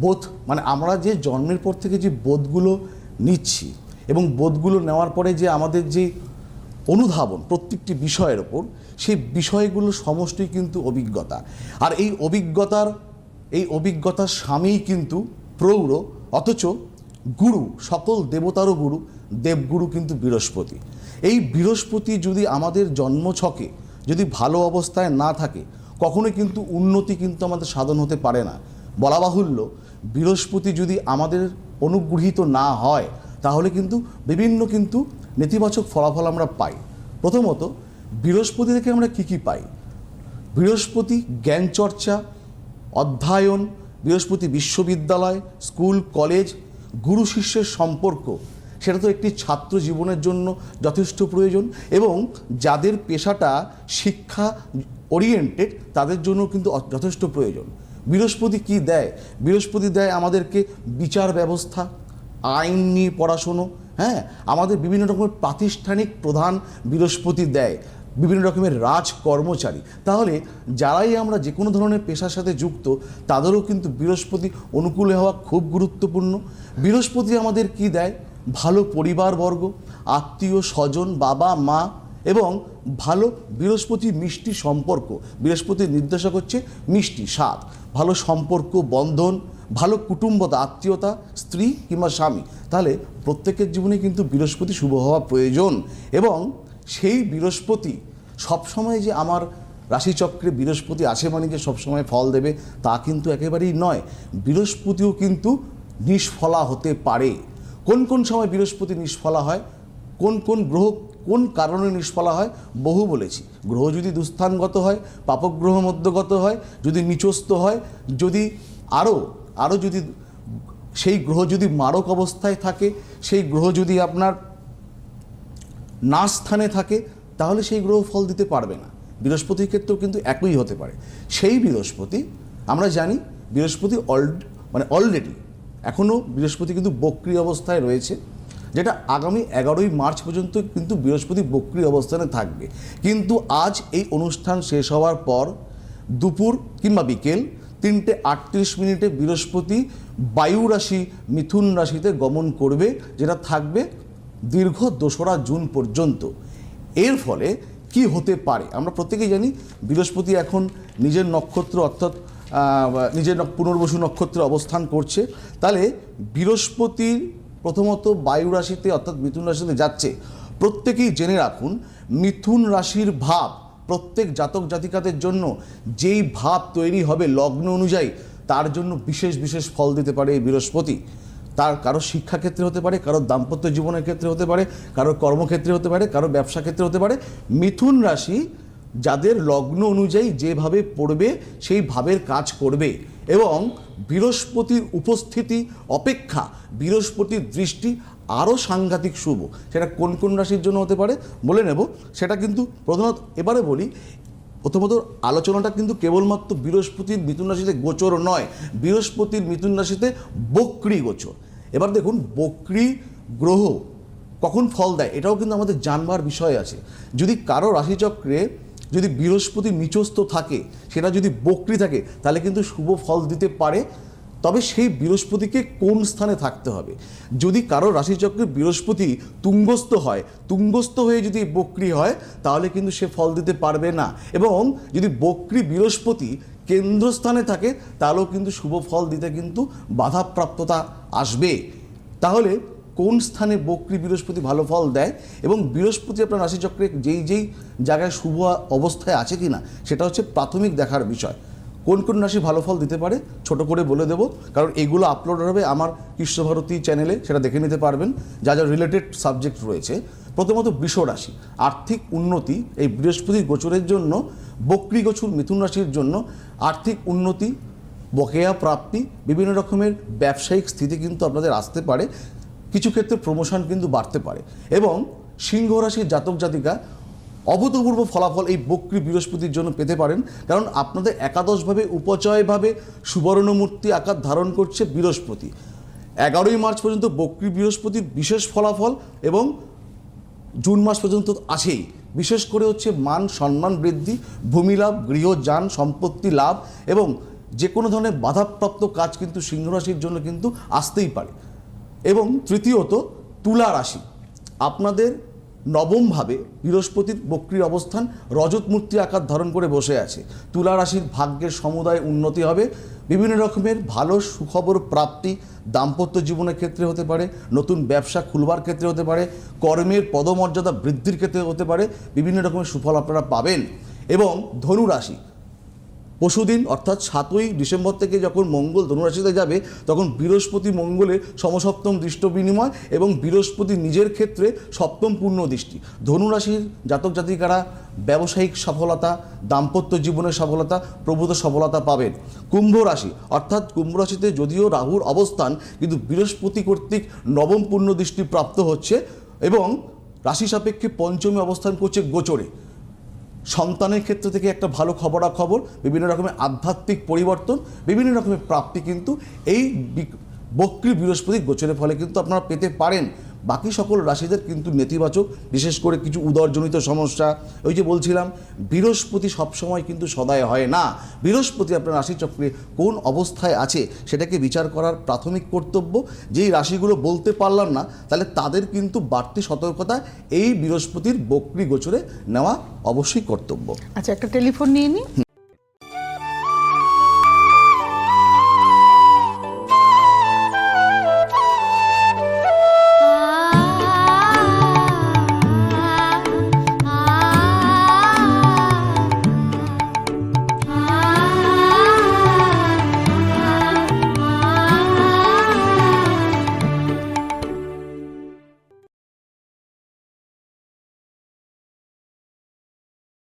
বোধ মানে আমরা যে জন্মের পর থেকে যে বোধগুলো নিচ্ছি এবং বোধগুলো নেওয়ার পরে যে আমাদের যে অনুধাবন প্রত্যেকটি বিষয়ের ওপর, সেই বিষয়গুলো সমষ্টি কিন্তু অভিজ্ঞতা। আর এই অভিজ্ঞতার এই অভিজ্ঞতার স্বামীই কিন্তু প্রৌঢ়, অথচ গুরু, সকল দেবতারও গুরু, দেবগুরু কিন্তু বৃহস্পতি। এই বৃহস্পতি যদি আমাদের জন্মছকে যদি ভালো অবস্থায় না থাকে, কখনোই কিন্তু উন্নতি কিন্তু আমাদের সাধন হতে পারে না। বলা বাহুল্য বৃহস্পতি যদি আমাদের অনুগৃহীত না হয়, তাহলে কিন্তু বিভিন্ন কিন্তু নেতিবাচক ফলাফল আমরা পাই। প্রথমত, বৃহস্পতি থেকে আমরা কী কী পাই? বৃহস্পতি জ্ঞান চর্চা, অধ্যয়ন, বৃহস্পতি বিশ্ববিদ্যালয়, স্কুল, কলেজ, গুরু শিষ্যের সম্পর্ক, সেটা তো একটি ছাত্র জীবনের জন্য যথেষ্ট প্রয়োজন এবং যাদের পেশাটা শিক্ষা ওরিয়েন্টেড তাদের জন্য কিন্তু যথেষ্ট প্রয়োজন। বৃহস্পতি কি দেয়? বৃহস্পতি দেয় আমাদেরকে বিচার ব্যবস্থা, আইন নিয়ে পড়াশুনো হ্যাঁ? আমাদের বিভিন্ন রকমের প্রাতিষ্ঠানিক প্রধান বৃহস্পতি দেয়, বিভিন্ন রকমের রাজ কর্মচারী তাহলে যারাই আমরা যে কোনো ধরনের পেশার সাথে যুক্ত, তাদেরও কিন্তু বৃহস্পতি অনুকূলে হওয়া খুব গুরুত্বপূর্ণ। বৃহস্পতি আমাদের কি দেয়? ভালো পরিবারবর্গ, আত্মীয় স্বজন, বাবা, মা এবং ভালো বৃহস্পতি মিষ্টি সম্পর্ক। বৃহস্পতির নির্দেশক হচ্ছে মিষ্টি স্বাদ। ভালো সম্পর্ক, বন্ধন, ভালো কুটুম্বতা, আত্মীয়তা, স্ত্রী কিংবা স্বামী। তাহলে প্রত্যেকের জীবনে কিন্তু বৃহস্পতি শুভ হওয়া প্রয়োজন এবং সেই বৃহস্পতি সবসময় যে আমার রাশিচক্রে বৃহস্পতি আছে মানে যে সবসময় ফল দেবে তা কিন্তু একেবারেই নয়। বৃহস্পতিও কিন্তু নিষ্ফলা হতে পারে। কোন কোন সময় বৃহস্পতি নিষ্ফলা হয়? কোন কোন গ্রহ কোন কারণে নিষ্ফলা হয়? বহু বলেছি। গ্রহ যদি দুস্থানগত হয়, পাপগ্রহ মধ্যগত হয়, যদি নিচস্থ হয়, যদি আরও আরও যদি, সেই গ্রহ যদি মারক অবস্থায় থাকে, সেই গ্রহ যদি আপনার না স্থানে থাকে, তাহলে সেই গ্রহ ফল দিতে পারবে না। বৃহস্পতির ক্ষেত্রেও কিন্তু একই হতে পারে। সেই বৃহস্পতি, আমরা জানি বৃহস্পতি অল মানে অলরেডি এখনও বৃহস্পতি কিন্তু বক্রি অবস্থায় রয়েছে। যেটা আগামী এগারোই মার্চ পর্যন্ত কিন্তু বৃহস্পতি বক্রি অবস্থানে থাকবে। কিন্তু আজ এই অনুষ্ঠান শেষ হওয়ার পর দুপুর কিংবা বিকেল তিনটে আটত্রিশ মিনিটে বৃহস্পতি বায়ু রাশি, মিথুন রাশিতে গমন করবে, যেটা থাকবে দীর্ঘ দোসরা জুন পর্যন্ত। এর ফলে কি হতে পারে? আমরা প্রত্যেকেই জানি বৃহস্পতি এখন নিজের নক্ষত্র অর্থাৎ নিজের পুনর্বসু নক্ষত্রে অবস্থান করছে। তাহলে বৃহস্পতির প্রথমত বায়ু রাশিতে অর্থাৎ মিথুন রাশিতে যাচ্ছে। প্রত্যেকেই জেনে রাখুন, মিথুন রাশির ভাব প্রত্যেক জাতক জাতিকাদের জন্য যেই ভাব তৈরি হবে লগ্ন অনুযায়ী, তার জন্য বিশেষ বিশেষ ফল দিতে পারে এই বৃহস্পতি। তার কারও শিক্ষাক্ষেত্রে হতে পারে, কারও দাম্পত্য জীবনের ক্ষেত্রে হতে পারে, কারও কর্মক্ষেত্রে হতে পারে, কারও ব্যবসা ক্ষেত্রে হতে পারে। মিথুন রাশি যাদের লগ্ন অনুযায়ী যেভাবে পড়বে, সেই ভাবের কাজ করবে এবং বৃহস্পতির উপস্থিতি অপেক্ষা, বৃহস্পতির দৃষ্টি আরও সাংঘাতিক শুভ। সেটা কোন কোন রাশির জন্য হতে পারে বলে নেব। সেটা কিন্তু প্রধানত এবারে বলি, প্রথমত আলোচনাটা কিন্তু কেবলমাত্র বৃহস্পতির মিথুন রাশিতে গোচর নয়, বৃহস্পতির মিথুন রাশিতে বক্রি গোচর। এবার দেখুন, বক্রি গ্রহ কখন ফল দেয়, এটাও কিন্তু আমাদের জানবার বিষয় আছে। যদি কারও রাশিচক্রে যদি বৃহস্পতি নিচস্থ থাকে, সেটা যদি বক্রি থাকে, তাহলে কিন্তু শুভ ফল দিতে পারে। তবে সেই বৃহস্পতিকে কোন স্থানে থাকতে হবে? যদি কারও রাশিচক্রে বৃহস্পতি তুঙ্গস্থ হয়, তুঙ্গস্থ হয়ে যদি বক্রি হয়, তাহলে কিন্তু সে ফল দিতে পারবে না। এবং যদি বক্রি বৃহস্পতি কেন্দ্রস্থানে থাকে, তাহলেও কিন্তু শুভ ফল দিতে কিন্তু বাধাপ্রাপ্ততা আসবে। তাহলে কোন স্থানে বক্রি বৃহস্পতি ভালো ফল দেয় এবং বৃহস্পতি আপনার রাশিচক্রে যেই যেই জায়গায় শুভ অবস্থায় আছে কি না সেটা হচ্ছে প্রাথমিক দেখার বিষয়। কোন কোন রাশি ভালো ফল দিতে পারে, ছোট করে বলে দেবো, কারণ এগুলো আপলোড হবে আমার কৃষ্ণভারতী চ্যানেলে সেটা দেখে নিতে পারবেন, যা যা রিলেটেড সাবজেক্ট রয়েছে। প্রথমত বৃষ রাশি, আর্থিক উন্নতি, এই বৃহস্পতি গোচরের জন্য, বক্রি গোচর মিথুন রাশির জন্য আর্থিক উন্নতি, বকেয়া প্রাপ্তি, বিভিন্ন রকমের ব্যবসায়িক স্থিতি কিন্তু আপনাদের আসতে পারে। কিছু ক্ষেত্রে প্রমোশন কিন্তু বাড়তে পারে। এবং সিংহ রাশির জাতক জাতিকা অভূতপূর্ব ফলাফল এই বক্রি বৃহস্পতির জন্য পেতে পারেন। কারণ আপনাদের একাদশভাবে উপচয়ভাবে সুবর্ণমূর্তি আকার ধারণ করছে বৃহস্পতি। এগারোই মার্চ পর্যন্ত বক্রি বৃহস্পতির বিশেষ ফলাফল এবং জুন মাস পর্যন্ত আছেই। বিশেষ করে হচ্ছে মান সম্মান বৃদ্ধি, ভূমি লাভ, গৃহ যান, সম্পত্তি লাভ এবং যে কোনো ধরনের বাধাপ্রাপ্ত কাজ কিন্তু সিংহরাশির জন্য কিন্তু আসতেই পারে। এবং তৃতীয়ত, তুলা রাশি। আপনাদের নবমভাবে বৃহস্পতির বক্রির অবস্থান রজত মূর্তি আকার ধারণ করে বসে আছে। তুলা রাশির ভাগ্যের সমুদায় উন্নতি হবে। বিভিন্ন রকমের ভালো সুখবর প্রাপ্তি দাম্পত্য জীবনের ক্ষেত্রে হতে পারে, নতুন ব্যবসা খুলবার ক্ষেত্রে হতে পারে, কর্মের পদমর্যাদা বৃদ্ধির ক্ষেত্রে হতে পারে, বিভিন্ন রকমের সুফল আপনারা পাবেন। এবং ধনু রাশি পশুদিন অর্থাৎ সাতই ডিসেম্বর থেকে যখন মঙ্গল ধনুরাশিতে যাবে, তখন বৃহস্পতি মঙ্গলের সমসপ্তম দৃষ্ট বিনিময় এবং বৃহস্পতি নিজের ক্ষেত্রে সপ্তম পূর্ণ দৃষ্টি। ধনুরাশির জাতক জাতিকারা ব্যবসায়িক সফলতা, দাম্পত্য জীবনের সফলতা, প্রভূত সফলতা পাবেন। কুম্ভ রাশি, অর্থাৎ কুম্ভ রাশিতে যদিও রাহুর অবস্থান, কিন্তু বৃহস্পতি কর্তৃক নবম পূর্ণ দৃষ্টি প্রাপ্ত হচ্ছে এবং রাশি সাপেক্ষে পঞ্চমী অবস্থান করছে গোচরে। সন্তানের ক্ষেত্র থেকে একটা ভালো খবরাখবর, বিভিন্ন রকমের আধ্যাত্মিক পরিবর্তন, বিভিন্ন রকমের প্রাপ্তি কিন্তু এই বক্রী বৃহস্পতি গোচরের ফলে কিন্তু আপনারা পেতে পারেন। বাকি সকল রাশিদের কিন্তু নেতিবাচক, বিশেষ করে কিছু উদরজনিত সমস্যা। ওই যে বলছিলাম, বৃহস্পতি সবসময় কিন্তু সদায় হয় না। বৃহস্পতি আপনার রাশিচক্রে কোন অবস্থায় আছে সেটাকে বিচার করার প্রাথমিক কর্তব্য। যেই রাশিগুলো বলতে পারলাম না, তাহলে তাদের কিন্তু বাড়তি সতর্কতা এই বৃহস্পতির বক্রী গোচরে নেওয়া অবশ্যই কর্তব্য। আচ্ছা একটা টেলিফোন নিয়ে নিই